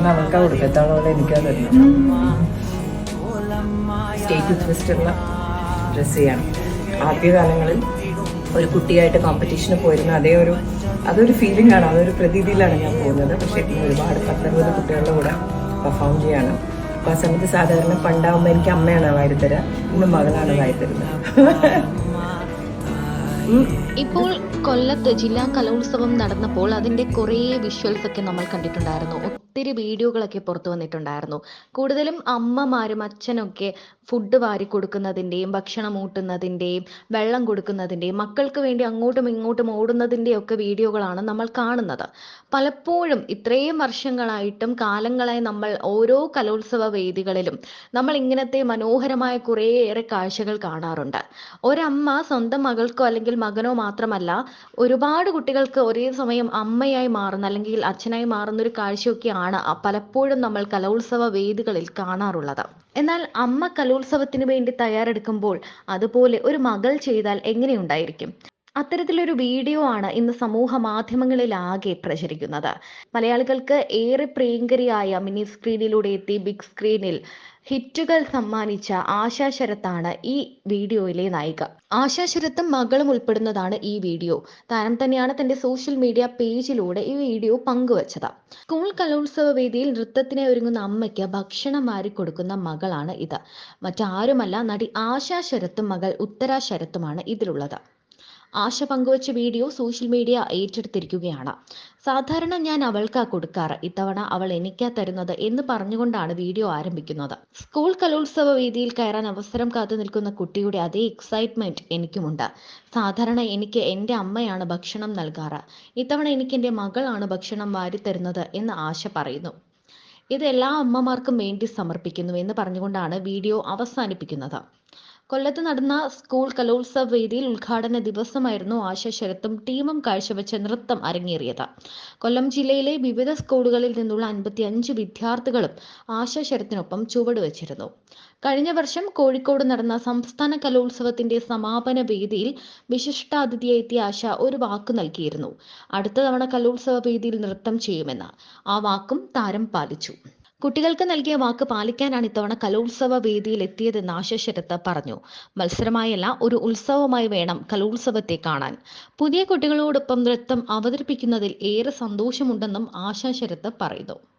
കാരണം അവൾക്ക് കൊടുക്കത്തോളം എനിക്കാ തരുന്നത്. സ്റ്റേറ്റ് ട്വിസ്റ്റുള്ള ഡ്രസ്സ് ചെയ്യണം. ആദ്യകാലങ്ങളിൽ ഒരു കുട്ടിയായിട്ട് കോമ്പറ്റീഷന് പോയിരുന്ന അതേ ഒരു അതൊരു ഫീലിംഗ് ആണ് അതൊരു പ്രതീതിയിലാണ് ഞാൻ പോകുന്നത്. പക്ഷേ ഒരുപാട് പത്തൊമ്പത് കുട്ടികളുടെ കൂടെ പെർഫോം ചെയ്യണം. അപ്പോൾ ആ സമയത്ത് സാധാരണ പണ്ടാവുമ്പോൾ എനിക്ക് അമ്മയാണ് വാരിത്തരാ. ഇന്ന് മകളാണ് വായിത്തരുന്നത് ഇപ്പോൾ കൊല്ലത്ത് ജില്ലാ കലോത്സവം നടന്നപ്പോൾ അതിന്റെ കുറേ വിഷ്വൽസ് ഒക്കെ നമ്മൾ കണ്ടിട്ടുണ്ടായിരുന്നു. ഒത്തിരി വീഡിയോകളൊക്കെ പുറത്തു വന്നിട്ടുണ്ടായിരുന്നു. കൂടുതലും അമ്മമാരും അച്ഛനൊക്കെ ഫുഡ് വാരി കൊടുക്കുന്നതിന്റെയും ഭക്ഷണം ഊട്ടുന്നതിന്റെയും വെള്ളം കൊടുക്കുന്നതിന്റെയും മക്കൾക്ക് വേണ്ടി അങ്ങോട്ടും ഇങ്ങോട്ടും ഓടുന്നതിന്റെയും ഒക്കെ വീഡിയോകളാണ് നമ്മൾ കാണുന്നത്. പലപ്പോഴും ഇത്രയും വർഷങ്ങളായിട്ടും കാലങ്ങളായി നമ്മൾ ഓരോ കലോത്സവ വേദികളിലും നമ്മൾ ഇങ്ങനത്തെ മനോഹരമായ കുറേയേറെ കാഴ്ചകൾ കാണാറുണ്ട്. ഒരമ്മ സ്വന്തം മകൾക്കോ അല്ലെങ്കിൽ മകനോ മാത്രമല്ല ഒരുപാട് കുട്ടികൾക്ക് ഒരേ സമയം അമ്മയായി മാറുന്ന അല്ലെങ്കിൽ അച്ഛനായി മാറുന്ന ഒരു കാഴ്ചയൊക്കെയാണ് ആ പലപ്പോഴും നമ്മൾ കലോത്സവ വേദികളിൽ കാണാറുള്ളത്. എന്നാൽ അമ്മ കലോത്സവത്തിന് വേണ്ടി തയ്യാറെടുക്കുമ്പോൾ അതുപോലെ ഒരു മകൾ ചെയ്താൽ എങ്ങനെയുണ്ടായിരിക്കും അത്തരത്തിലൊരു വീഡിയോ ആണ് ഇന്ന് സമൂഹ മാധ്യമങ്ങളിലാകെ പ്രചരിക്കുന്നത്. മലയാളികൾക്ക് ഏറെ പ്രിയങ്കരിയായ മിനി സ്ക്രീനിലൂടെ എത്തി ബിഗ് സ്ക്രീനിൽ ഹിറ്റുകൾ സമ്മാനിച്ച ആശാ ശരത്താണ് ഈ വീഡിയോയിലെ നായിക. ആശാ ശരത്തും മകളും ഉൾപ്പെടുന്നതാണ് ഈ വീഡിയോ. താരം തന്നെയാണ് തന്റെ സോഷ്യൽ മീഡിയ പേജിലൂടെ ഈ വീഡിയോ പങ്കുവച്ചത്. സ്കൂൾ കലോത്സവ വേദിയിൽ നൃത്തത്തിനെ ഒരുങ്ങുന്ന അമ്മയ്ക്ക് ഭക്ഷണം വാരി കൊടുക്കുന്ന മകളാണ് ഇത്. മറ്റാരുമല്ല നടി ആശാ ശരത്തും മകൾ ഉത്തര ശരത്തുമാണ് ഇതിലുള്ളത്. ആശ പങ്കുവച്ച വീഡിയോ സോഷ്യൽ മീഡിയ ഏറ്റെടുത്തിരിക്കുകയാണ്. സാധാരണ ഞാൻ അവൾക്കാ കൊടുക്കാറ്. ഇത്തവണ അവൾ എനിക്കാ തരുന്നത് എന്ന് പറഞ്ഞുകൊണ്ടാണ് വീഡിയോ ആരംഭിക്കുന്നത്. സ്കൂൾ കലോത്സവ വേദിയിൽ കയറാൻ അവസരം കാത്തു നിൽക്കുന്ന കുട്ടിയുടെ അതേ എക്സൈറ്റ്മെന്റ് എനിക്കുമുണ്ട്. സാധാരണ എനിക്ക് എന്റെ അമ്മയാണ് ഭക്ഷണം നൽകാറ്. ഇത്തവണ എനിക്ക് എന്റെ മകളാണ് ഭക്ഷണം വാരിത്തരുന്നത് എന്ന് ആശ പറയുന്നു. ഇത് എല്ലാ അമ്മമാർക്കും വേണ്ടി സമർപ്പിക്കുന്നു എന്ന് പറഞ്ഞുകൊണ്ടാണ് വീഡിയോ അവസാനിപ്പിക്കുന്നത്. കൊല്ലത്ത് നടന്ന സ്കൂൾ കലോത്സവ വേദിയിൽ ഉദ്ഘാടന ദിവസമായിരുന്നു ആശ ശരത്തും ടീമും കാഴ്ചവെച്ച നൃത്തം അരങ്ങേറിയത്. കൊല്ലം ജില്ലയിലെ വിവിധ സ്കൂളുകളിൽ നിന്നുള്ള അൻപത്തി അഞ്ച് വിദ്യാർത്ഥികളും ആശ ശരത്തിനൊപ്പം കഴിഞ്ഞ വർഷം കോഴിക്കോട് നടന്ന സംസ്ഥാന കലോത്സവത്തിന്റെ സമാപന വേദിയിൽ വിശിഷ്ടാതിഥിയായി എത്തിയ ആശ ഒരു വാക്ക് നൽകിയിരുന്നു. അടുത്ത തവണ കലോത്സവ വേദിയിൽ നൃത്തം ചെയ്യുമെന്ന്. ആ വാക്കും താരം പാലിച്ചു. കുട്ടികൾക്ക് നൽകിയ വാക്ക് പാലിക്കാനാണ് ഇത്തവണ കലോത്സവ വേദിയിൽ എത്തിയതെന്ന് ആശ പറഞ്ഞു. മത്സരമായല്ല ഒരു ഉത്സവമായി വേണം കലോത്സവത്തെ കാണാൻ. പുതിയ കുട്ടികളോടൊപ്പം നൃത്തം അവതരിപ്പിക്കുന്നതിൽ ഏറെ സന്തോഷമുണ്ടെന്നും ആശാശരത്ത് പറയുന്നു.